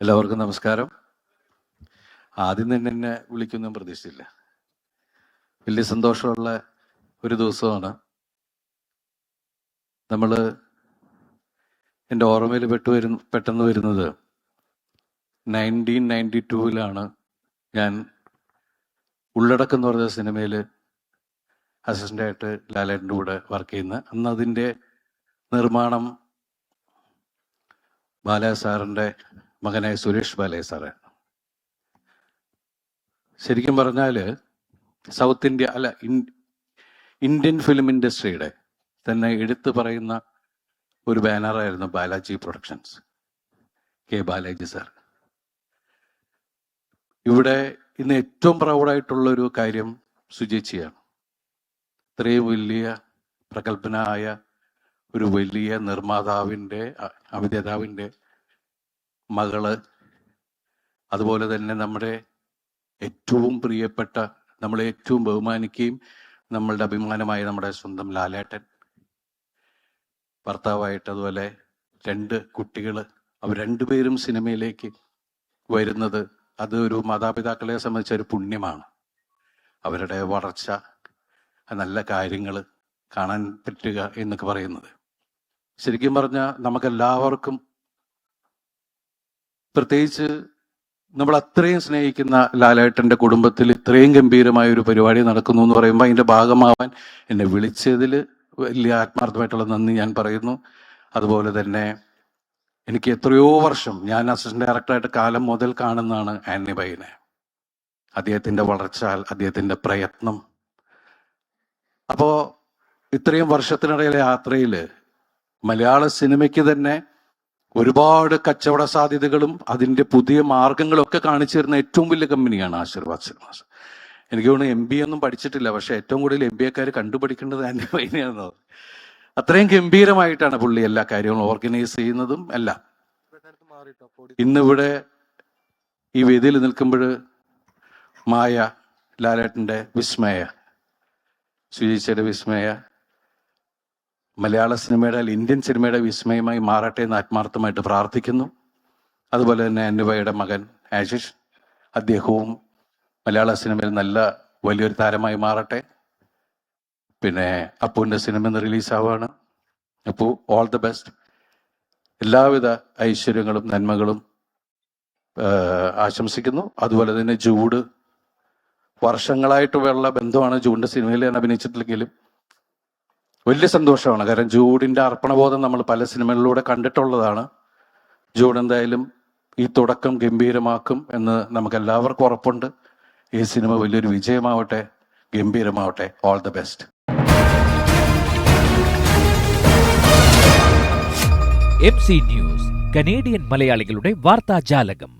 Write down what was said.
എല്ലാവർക്കും നമസ്കാരം. ആദ്യം തന്നെ എന്നെ വിളിക്കൊന്നും പ്രതീക്ഷിച്ചില്ല. വലിയ സന്തോഷമുള്ള ഒരു ദിവസമാണ്. നമ്മൾ എന്റെ ഓർമ്മയിൽ പെട്ടു വരുന്ന പെട്ടെന്ന് വരുന്നത് നയന്റീൻ നയന്റി ടൂവിലാണ് ഞാൻ ഉള്ളടക്കം എന്ന് പറഞ്ഞ സിനിമയിൽ അസിസ്റ്റന്റായിട്ട് ലാലേട്ടന്റെ കൂടെ വർക്ക് ചെയ്യുന്നത് അന്ന് അതിന്റെ നിർമ്മാണം ബാലാ സാറിന്റെ മകനായ സുരേഷ് ബാലയ സാറ്. ശരിക്കും പറഞ്ഞാൽ സൗത്ത് ഇന്ത്യ അല്ല ഇന്ത്യൻ ഫിലിം ഇൻഡസ്ട്രിയുടെ തന്നെ എടുത്തു പറയുന്ന ഒരു ബാനറായിരുന്നു Balaji Productions K Balaji sir. ഇവിടെ ഇന്ന് ഏറ്റവും പ്രൗഡായിട്ടുള്ള ഒരു കാര്യം സുജിച്ചിയാണ് ഇത്രയും വലിയ പ്രഗത്ഭനായ ഒരു വലിയ നിർമ്മാതാവിന്റെ അഭിനേതാവിന്റെ മകൾ. അതുപോലെ തന്നെ നമ്മുടെ ഏറ്റവും പ്രിയപ്പെട്ട നമ്മളെ ഏറ്റവും ബഹുമാനിക്കുകയും നമ്മളുടെ അഭിമാനമായ നമ്മുടെ സ്വന്തം ലാലേട്ടൻ. ഭർത്താവായിട്ട് അതുപോലെ രണ്ട് കുട്ടികൾ അവർ രണ്ടുപേരും സിനിമയിലേക്ക് വരുന്നത് അത് ഒരു മാതാപിതാക്കളെ സംബന്ധിച്ച ഒരു പുണ്യമാണ്. അവരുടെ വളർച്ച നല്ല കാര്യങ്ങൾ കാണാൻ പറ്റുക എന്നൊക്കെ പറയുന്നത്. ശരിക്കും പറഞ്ഞാൽ നമുക്കെല്ലാവർക്കും പ്രത്യേകിച്ച് നമ്മൾ അത്രയും സ്നേഹിക്കുന്ന ലാലേട്ടന്റെ കുടുംബത്തിൽ ഇത്രയും ഗംഭീരമായ ഒരു പരിപാടി നടക്കുന്നു എന്ന് പറയുമ്പോൾ അതിന്റെ ഭാഗമാവാൻ എന്നെ വിളിച്ചതിൽ വലിയ ആത്മാർത്ഥമായിട്ടുള്ള നന്ദി ഞാൻ പറയുന്നു. അതുപോലെ തന്നെ എനിക്ക് എത്രയോ വർഷം ഞാൻ അസിസ്റ്റന്റ് ഡയറക്ടറായിട്ട് കാലം മുതൽ കാണുന്നതാണ് ആന്നി ബൈനെ. അദ്ദേഹത്തിന്റെ വളർച്ച അദ്ദേഹത്തിന്റെ പ്രയത്നം. അപ്പോൾ ഇത്രയും വർഷത്തിനിടയിലെ യാത്രയിൽ മലയാള സിനിമയ്ക്ക് തന്നെ ഒരുപാട് കച്ചവട സാധ്യതകളും അതിന്റെ പുതിയ മാർഗങ്ങളും ഒക്കെ കാണിച്ചു തരുന്ന ഏറ്റവും വലിയ കമ്പനിയാണ് ആശീർവാദ് സിനിമാസ്. എനിക്ക് തോന്നുന്നു എം ബി ഒന്നും പഠിച്ചിട്ടില്ല പക്ഷെ ഏറ്റവും കൂടുതൽ എം ബി എക്കാർ കണ്ടുപഠിക്കേണ്ടത് തന്നെ വൈനയാണെന്ന് അത്രയും ഗംഭീരമായിട്ടാണ് പുള്ളി എല്ലാ കാര്യങ്ങളും ഓർഗനൈസ് ചെയ്യുന്നതും എല്ലാം. ഇന്നിവിടെ ഈ വേദിയിൽ നിൽക്കുമ്പോൾ മായ ലാലേട്ടന്റെ വിസ്മയ സുജീച്ചയുടെ വിസ്മയ മലയാള സിനിമയുടെ ഇന്ത്യൻ സിനിമയുടെ വിസ്മയമായി മാറട്ടെ എന്ന് ആത്മാർത്ഥമായിട്ട് പ്രാർത്ഥിക്കുന്നു. അതുപോലെ തന്നെ അന്നുബയുടെ മകൻ ആശിഷ് അദ്ദേഹവും മലയാള സിനിമയിൽ നല്ല വലിയൊരു താരമായി മാറട്ടെ. പിന്നെ അപ്പുവിന്റെ സിനിമ ഇന്ന് റിലീസാവാണ്. അപ്പു ഓൾ ദ ബെസ്റ്റ് എല്ലാവിധ ഐശ്വര്യങ്ങളും നന്മകളും ആശംസിക്കുന്നു. അതുപോലെ തന്നെ ജൂഡ്. വർഷങ്ങളായിട്ടുള്ള ബന്ധമാണ് ജൂഡിന്റെ സിനിമയിൽ ഞാൻ അഭിനയിച്ചിട്ടില്ലെങ്കിലും വലിയ സന്തോഷമാണ്. കാരണം ജൂഡിന്റെ അർപ്പണബോധം നമ്മൾ പല സിനിമകളിലൂടെ കണ്ടിട്ടുള്ളതാണ്. ജൂഡ് എന്തായാലും ഈ തുടക്കം ഗംഭീരമാക്കും എന്ന് നമുക്ക് എല്ലാവർക്കും ഉറപ്പുണ്ട്. ഈ സിനിമ വലിയൊരു വിജയമാവട്ടെ ഗംഭീരമാവട്ടെ. All the best M C News Canadian മലയാളികളുടെ വാർത്താജാലകം.